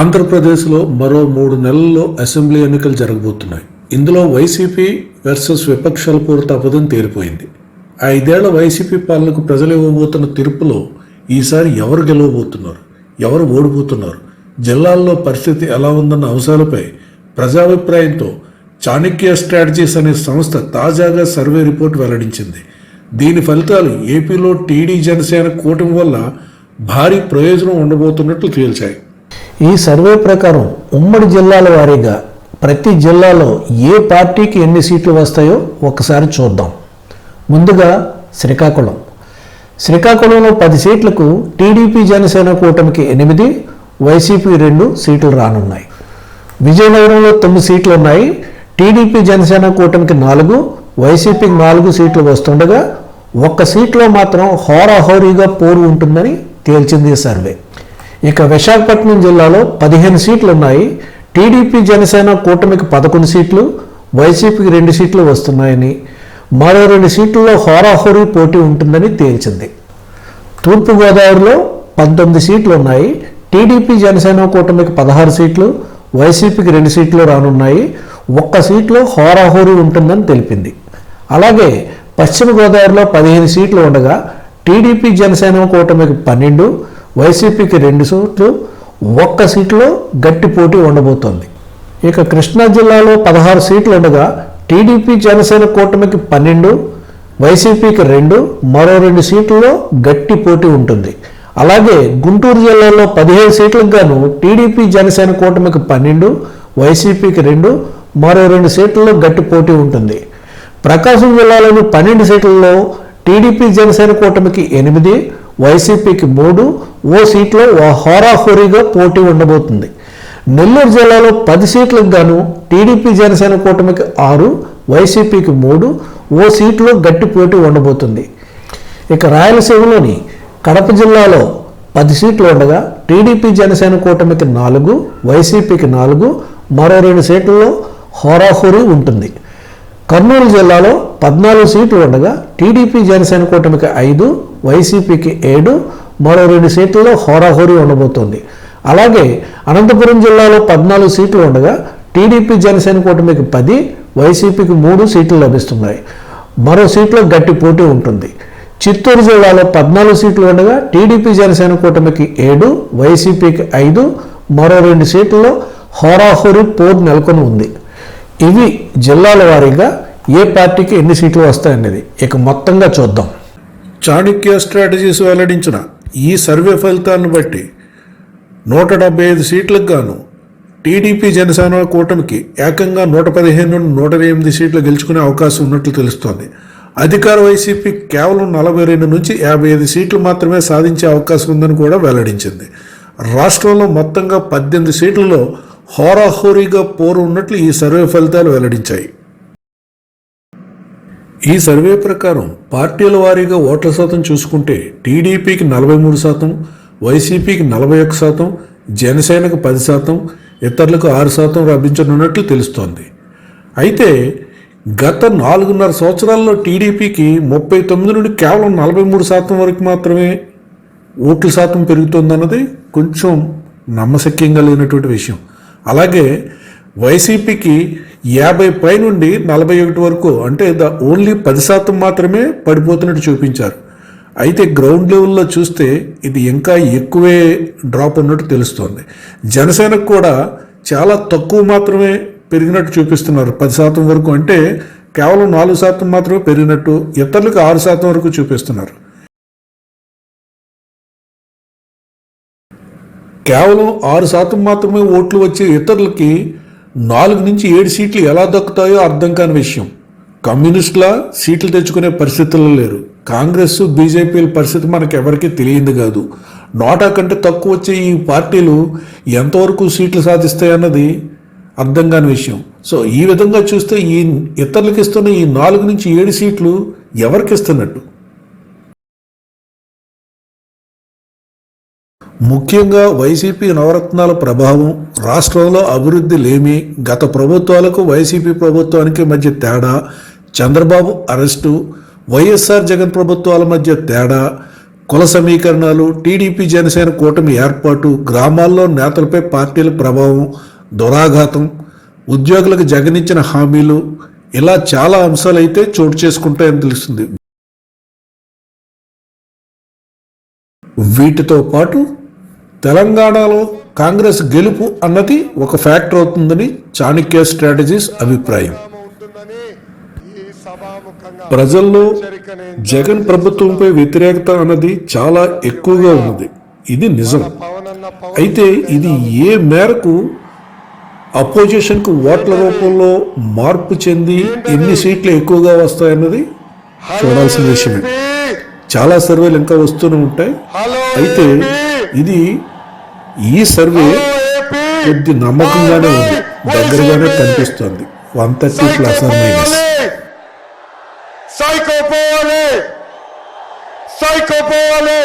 ఆంధ్రప్రదేశ్లో మరో మూడు నెలల్లో అసెంబ్లీ ఎన్నికలు జరగబోతున్నాయి. ఇందులో వైసీపీ వర్సెస్ విపక్షాల పోరు తప్పదని తేలిపోయింది ఐదేళ్ళ వైసీపీ పాలనకు ప్రజలు ఇవ్వబోతున్న తీర్పులో ఈసారి ఎవరు గెలవబోతున్నారు? ఎవరు ఓడిపోతున్నారు? జిల్లాల్లో పరిస్థితి ఎలా ఉందన్న అంశాలపై ప్రజాభిప్రాయంతో చాణక్య స్ట్రాటజీస్ అనే సంస్థ తాజాగా సర్వే రిపోర్ట్ వెల్లడించింది. దీని ఫలితాలు ఏపీలో టీడీ జనసేన కూటమి వల్ల భారీ ప్రయోజనం ఉండబోతున్నట్లు తేల్చాయి. ఈ సర్వే ప్రకారం ఉమ్మడి జిల్లాల వారీగా ప్రతి జిల్లాలో ఏ పార్టీకి ఎన్ని సీట్లు వస్తాయో ఒకసారి చూద్దాం. ముందుగా శ్రీకాకుళం. శ్రీకాకుళంలో పది సీట్లకు టీడీపీ జనసేన కూటమికి ఎనిమిది వైసీపీ రెండు సీట్లు రానున్నాయి. విజయనగరంలో తొమ్మిది సీట్లు ఉన్నాయి టీడీపీ జనసేన కూటమికి నాలుగు వైసీపీకి నాలుగు సీట్లు వస్తుండగా ఒక్క సీట్లో మాత్రం హోరాహోరీగా పోరు ఉంటుందని తేల్చింది ఈ సర్వే. ఇక విశాఖపట్నం జిల్లాలో పదిహేను సీట్లు ఉన్నాయి టీడీపీ జనసేన కూటమికి పదకొండు సీట్లు వైసీపీకి రెండు సీట్లు వస్తున్నాయని మరో రెండు సీట్లలో హోరాహోరీ పోటీ ఉంటుందని తేల్చింది. తూర్పుగోదావరిలో పంతొమ్మిది సీట్లు ఉన్నాయి టీడీపీ జనసేన కూటమికి పదహారు సీట్లు వైసీపీకి రెండు సీట్లు రానున్నాయి. ఒక్క సీట్లో హోరాహోరీ ఉంటుందని తెలిపింది. అలాగే పశ్చిమ గోదావరిలో పదిహేను సీట్లు ఉండగా టీడీపీ జనసేన కూటమికి పన్నెండు వైసీపీకి రెండు సీట్లు ఒక్క సీట్లో గట్టి పోటీ ఉండబోతోంది. ఇక కృష్ణా జిల్లాలో పదహారు సీట్లు ఉండగా టీడీపీ జనసేన కూటమికి పన్నెండు వైసీపీకి రెండు మరో రెండు సీట్లలో గట్టి పోటీ ఉంటుంది. అలాగే గుంటూరు జిల్లాలో పదిహేడు సీట్లకు గాను టీడీపీ జనసేన కూటమికి పన్నెండు వైసీపీకి రెండు మరో రెండు సీట్లలో గట్టి పోటీ ఉంటుంది. ప్రకాశం జిల్లాలోని పన్నెండు సీట్లలో టీడీపీ జనసేన కూటమికి ఎనిమిది వైసీపీకి మూడు ఓ సీట్లో హోరాహోరీగా పోటీ ఉండబోతుంది. నెల్లూరు జిల్లాలో పది సీట్లకు గాను టీడీపీ జనసేన కూటమికి ఆరు వైసీపీకి మూడు ఓ సీట్లో గట్టి పోటీ ఉండబోతుంది. ఇక రాయలసీమలోని కడప జిల్లాలో పది సీట్లు ఉండగా టీడీపీ జనసేన కూటమికి నాలుగు వైసీపీకి నాలుగు మరో రెండు సీట్లలో హోరాహోరీ ఉంటుంది. కర్నూలు జిల్లాలో పద్నాలుగు సీట్లు ఉండగా టీడీపీ జనసేన కూటమికి ఐదు వైసీపీకి ఏడు మరో రెండు సీట్లలో హోరాహోరీ ఉండబోతోంది. అలాగే అనంతపురం జిల్లాలో పద్నాలుగు సీట్లు ఉండగా టీడీపీ జనసేన కూటమికి పది వైసీపీకి మూడు సీట్లు లభిస్తున్నాయి. మరో సీట్లో గట్టి పోటీ ఉంటుంది. చిత్తూరు జిల్లాలో పద్నాలుగు సీట్లు ఉండగా టీడీపీ జనసేన కూటమికి ఏడు వైసీపీకి ఐదు మరో రెండు సీట్లలో హోరాహోరీ పోరు నెలకొని ఉంది. ఇవి జిల్లాల వారీగా ఏ పార్టీకి ఎన్ని సీట్లు వస్తాయనేది ఇక మొత్తంగా చూద్దాం. చాణక్య స్ట్రాటజీస్ వెల్లడించిన ఈ సర్వే ఫలితాలను బట్టి నూట డెబ్బై ఐదు సీట్లకు గాను టీడీపీ జనసేన కూటమికి ఏకంగా నూట పదిహేను నుండి నూట ఎనిమిది సీట్లు గెలుచుకునే అవకాశం ఉన్నట్లు తెలుస్తోంది. అధికార వైసీపీ కేవలం నలభై రెండు నుంచి యాభై ఐదు సీట్లు మాత్రమే సాధించే అవకాశం ఉందని కూడా వెల్లడించింది. రాష్ట్రంలో మొత్తంగా పద్దెనిమిది సీట్లలో హోరాహోరీగా పోరు ఉన్నట్లు ఈ సర్వే ఫలితాలు వెల్లడించాయి. ఈ సర్వే ప్రకారం పార్టీల వారీగా ఓట్ల శాతం చూసుకుంటే టీడీపీకి నలభై మూడు శాతం వైసీపీకి నలభై ఒక్క శాతం జనసేనకు పది శాతం ఇతరులకు ఆరు శాతం లభించనున్నట్లు తెలుస్తోంది. అయితే గత నాలుగున్నర సంవత్సరాల్లో టీడీపీకి ముప్పై తొమ్మిది నుండి కేవలం నలభై మూడు శాతం వరకు మాత్రమే ఓట్ల శాతం పెరుగుతుందన్నది కొంచెం నమ్మశక్యంగా లేనటువంటి విషయం. అలాగే వైసీపీకి యాభై పై నుండి నలభై ఒకటి వరకు అంటే ద ఓన్లీ పది శాతం మాత్రమే పడిపోతున్నట్టు చూపించారు. అయితే గ్రౌండ్ లెవెల్లో చూస్తే ఇది ఇంకా ఎక్కువే డ్రాప్ ఉన్నట్టు తెలుస్తోంది. జనసేనకు కూడా చాలా తక్కువ మాత్రమే పెరిగినట్టు చూపిస్తున్నారు. పది శాతం వరకు అంటే కేవలం నాలుగు శాతం మాత్రమే పెరిగినట్టు ఇతరులకు ఆరు శాతం వరకు చూపిస్తున్నారు. కేవలం ఆరు శాతం మాత్రమే ఓట్లు వచ్చే ఇతరులకి నాలుగు నుంచి ఏడు సీట్లు ఎలా దక్కుతాయో అర్థం కాని విషయం. కమ్యూనిస్టుల సీట్లు తెచ్చుకునే పరిస్థితుల్లో లేరు. కాంగ్రెస్ బీజేపీల పరిస్థితి మనకు ఎవరికీ తెలియదు కాదు. నోటా కంటే తక్కువ వచ్చే ఈ పార్టీలు ఎంతవరకు సీట్లు సాధిస్తాయన్నది అర్థం కాని విషయం. సో ఈ విధంగా చూస్తే ఈ ఇతరులకు ఇస్తున్న ఈ నాలుగు నుంచి ఏడు సీట్లు ఎవరికి ఇస్తున్నట్టు ముఖ్యంగా వైసీపీ నవరత్నాల ప్రభావం రాష్ట్రంలో అభివృద్ధి లేమి గత ప్రభుత్వాలకు వైసీపీ ప్రభుత్వానికి మధ్య తేడా చంద్రబాబు అరెస్టు వైఎస్ఆర్ జగన్ ప్రభుత్వాల మధ్య తేడా కుల సమీకరణాలు టీడీపీ జనసేన కూటమి ఏర్పాటు గ్రామాల్లో నేతలపై పార్టీల ప్రభావం దురాఘాతం ఉద్యోగులకు జగనిచ్చిన హామీలు ఇలా చాలా అంశాలైతే చోటు చేసుకుంటాయని తెలుస్తుంది. వీటితో పాటు తెలంగాణలో కాంగ్రెస్ గెలుపు అన్నది ఒక ఫ్యాక్టర్ అవుతుందని చాణక్య స్ట్రాటజీస్ అభిప్రాయం. ప్రజల్లో జగన్ ప్రభుత్వంపై వ్యతిరేకత అన్నది చాలా ఎక్కువగా ఉన్నది. ఇది నిజం. అయితే ఇది ఏ మేరకు అపోజిషన్కు ఓట్ల రూపంలో మార్పు చెంది ఎన్ని సీట్లు ఎక్కువగా వస్తాయన్నది చూడాల్సిన విషయమే. చాలా సర్వేలు ఇంకా వస్తూనే ఉంటాయి. అయితే ఇది ఈ సర్వే కొద్ది నమ్మకంగానే ఉంది. దగ్గరగానే కనిపిస్తుంది. One thirty plus or minus. Psycho పోవాలి సైకో పోవాలి